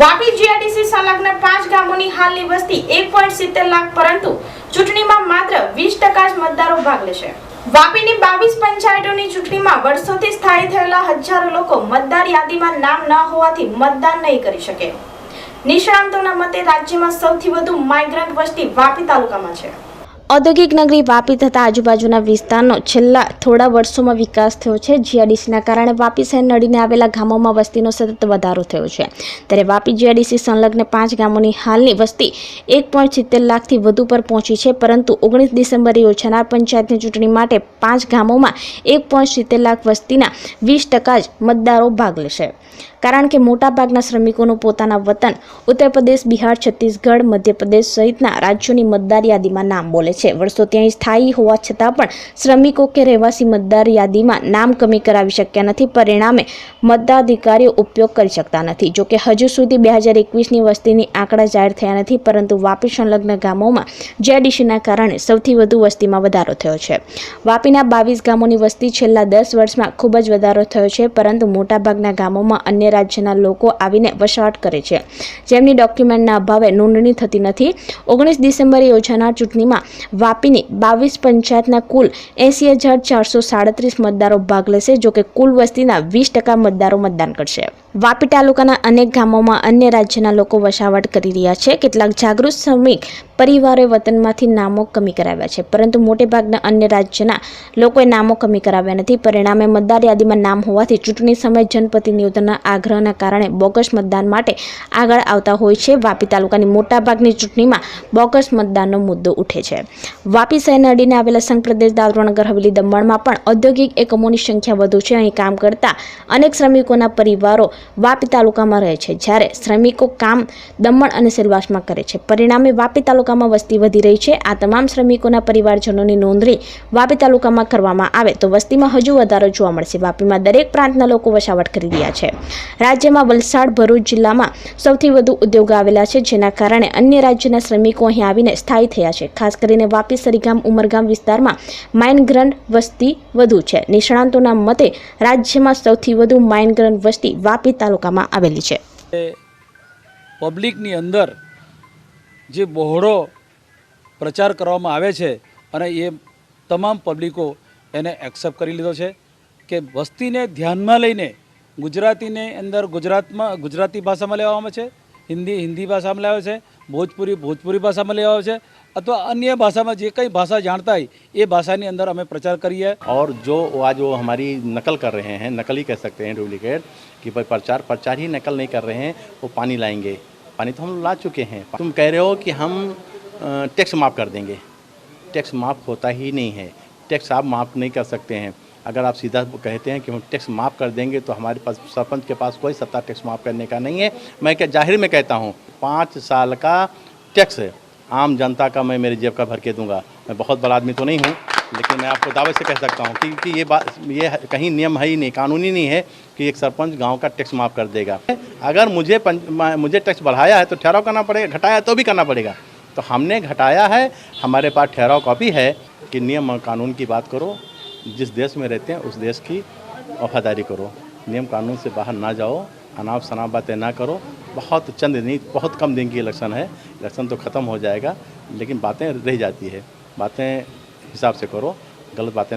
Vapi GIDC સંલગ્ન પાંચ ગામોની હાલની વસ્તી એક પોઈન્ટ સિત્તેર લાખ પરંતુ ચૂંટણીમાં માત્ર વીસ ટકા જ મતદારો ભાગ લેશે. વાપીની બાવીસ પંચાયતોની ચૂંટણીમાં વર્ષોથી સ્થાયી થયેલા હજારો લોકો મતદાર યાદીમાં નામ ન હોવાથી મતદાન નહીં કરી શકે. નિષ્ણાંતોના મતે રાજ્યમાં સૌથી વધુ માઇગ્રન્ટ વસ્તી વાપી તાલુકામાં છે. ઔદ્યોગિક નગરી વાપી તથા આજુબાજુના વિસ્તારનો છેલ્લા થોડા વર્ષોમાં વિકાસ થયો છે. જીઆરડીસીના કારણે વાપી શહેર નડીને આવેલા ગામોમાં વસ્તીનો સતત વધારો થયો છે. ત્યારે વાપી જીઆરડીસી સંલગ્ન પાંચ ગામોની હાલની વસ્તી એક પોઈન્ટ સિત્તેર લાખથી વધુ પર પહોંચી છે. પરંતુ ઓગણીસ ડિસેમ્બરે યોજાનાર પંચાયતની ચૂંટણી માટે પાંચ ગામોમાં એક પોઈન્ટ સિત્તેર લાખ વસ્તીના વીસ ટકા જ મતદારો ભાગ લેશે. કારણ કે મોટાભાગના શ્રમિકોનું પોતાના વતન ઉત્તર પ્રદેશ બિહાર, છત્તીસગઢ, મધ્યપ્રદેશ સહિતના રાજ્યોની મતદાર યાદીમાં નામ બોલે છે. વર્ષો ત્યાં સ્થાયી હોવા છતાં પણ શ્રમિકો કે રહેવાસી મતદાર યાદીમાં નામ કમી કરાવી શક્યા નથી. પરિણામે મતદાધિકારીઓ ઉપયોગ કરી શકતા નથી. જોકે હજુ સુધી બે હજાર એકવીસની વસ્તીની આંકડા જાહેર થયા નથી, પરંતુ વાપી સંલગ્ન ગામોમાં જેડીસીના કારણે સૌથી વધુ વસ્તીમાં વધારો થયો છે. વાપીના બાવીસ ગામોની વસ્તી છેલ્લા દસ વર્ષમાં ખૂબ જ વધારો થયો છે, પરંતુ મોટાભાગના ગામોમાં અન્ય રાજ્યના લોકો આવીને વસવાટ કરે છે. જેમની ડોક્યુમેન્ટના અભાવે નોંધણી થતી નથી. ઓગણીસ ડિસેમ્બરે યોજાનાર ચૂંટણીમાં વાપીની બાવીસ પંચાયતના કુલ એંસી હજાર ચારસો સાડત્રીસ મતદારો ભાગ લેશે જોકે કુલ વસ્તીના વીસ ટકા મતદારો મતદાન કરશે. વાપી તાલુકાના અનેક ગામોમાં અન્ય રાજ્યના લોકો વસાવટ કરી રહ્યા છે. કેટલાક જાગૃત શ્રમિક પરિવારોએ વતનમાંથી નામો કમી કરાવ્યા છે, પરંતુ મોટેભાગના અન્ય રાજ્યના લોકોએ નામો કમી કરાવ્યા નથી. પરિણામે મતદાર યાદીમાં નામ હોવાથી ચૂંટણી સમયે જનપ્રતિનિધિઓના આગ્રહના કારણે બોગસ મતદાન માટે આગળ આવતા હોય છે. વાપી તાલુકાની મોટાભાગની ચૂંટણીમાં બોગસ મતદાનનો મુદ્દો ઉઠે છે. વાપી શહેરના અડીને આવેલા સંઘ પ્રદેશ દાદરાનગર હવેલી દમણમાં પણ ઔદ્યોગિક એકમોની સંખ્યા વધુ છે. અહીં કામ કરતા અનેક શ્રમિકોના પરિવારો વાપી તાલુકામાં રહે છે, જ્યારે શ્રમિકો કામ દમણ અને સેલવાસમાં કરે છે. પરિણામે વાપી તાલુકામાં વસ્તી વધી રહી છે. આ તમામ શ્રમિકોના પરિવારજનોની નોંધણી વાપી તાલુકામાં કરવામાં આવે તો વસ્તીમાં હજુ વધારો જોવા મળશે. વાપીમાં દરેક પ્રાંતના લોકો વસાવટ કરી રહ્યા છે. રાજ્યમાં વલસાડ, ભરૂચ જિલ્લામાં સૌથી વધુ ઉદ્યોગો આવેલા છે, જેના કારણે અન્ય રાજ્યના શ્રમિકો અહીં આવીને સ્થાયી થયા છે. ખાસ કરીને વાપી, સરીગામ, ઉમરગામ વિસ્તારમાં માઇનગ્રન્ટ વસ્તી વધુ છે. નિષ્ણાંતોના મતે રાજ્યમાં સૌથી વધુ માઇનગ્રન્ટ વસ્તી વાપી તાલુકામાં આવેલી છે. પબ્લિકની અંદર જે બહોળો પ્રચાર કરવામાં આવે છે અને એ તમામ પબ્લિકો એને એક્સેપ્ટ કરી લીધો છે કે વસ્તીને ધ્યાનમાં લઈને ગુજરાતીને અંદર ગુજરાતમાં ગુજરાતી ભાષામાં લેવામાં આવે છે હિન્દી હિન્દી ભાષામાં લેવાય છે ભોજપુરી ભોજપુરી ભાષામાં લેવાય છે અથવા અન્ય ભાષામાં જે કંઈ ભાષા જાણતા હોય એ ભાષાની અંદર અમે પ્રચાર કરીએ और जो आज वो हमारी नकल कर रहे हैं नकल ही कह सकते हैं डुप्लीकेट कि भाई प्रचार प्रचार ही नकल नहीं कर रहे हैं वो पानी लाएंगे पानी तो हम ला चुके हैं तुम कह रहे हो कि हम अ, टैक्स माफ़ कर देंगे टैक्स माफ़ होता ही नहीं है टैक्स आप माफ़ नहीं कर सकते हैं अगर आप सीधा कहते हैं कि हम टैक्स माफ़ कर देंगे तो हमारे पास सरपंच के पास कोई सत्ता टैक्स माफ़ करने का नहीं है। मैं क्या ज़ाहिर में कहता हूँ पाँच साल का टैक्स आम जनता का मैं मेरे जेब का भर के दूँगा। मैं बहुत बड़ा आदमी तो नहीं हूँ लेकिन मैं आपको दावे से कह सकता हूँ कि, कि ये बात ये कहीं नियम है ही नहीं कानूनी नहीं है कि एक सरपंच गाँव का टैक्स माफ़ कर देगा। अगर मुझे मुझे टैक्स बढ़ाया है तो ठहराव करना पड़ेगा घटाया तो भी करना पड़ेगा। तो हमने घटाया है हमारे पास ठहराव कॉपी है कि नियम और कानून की बात करो जिस देश में रहते हैं, उस देश की वफादारी करो। नियम कानून से बाहर ना जाओ, अनाप शनाप बातें ना करो। बहुत चंद नहीं बहुत कम दिन की इलेक्शन है। इलेक्शन तो ख़त्म हो जाएगा, लेकिन बातें रह जाती है। बातें हिसाब से करो, गलत बातें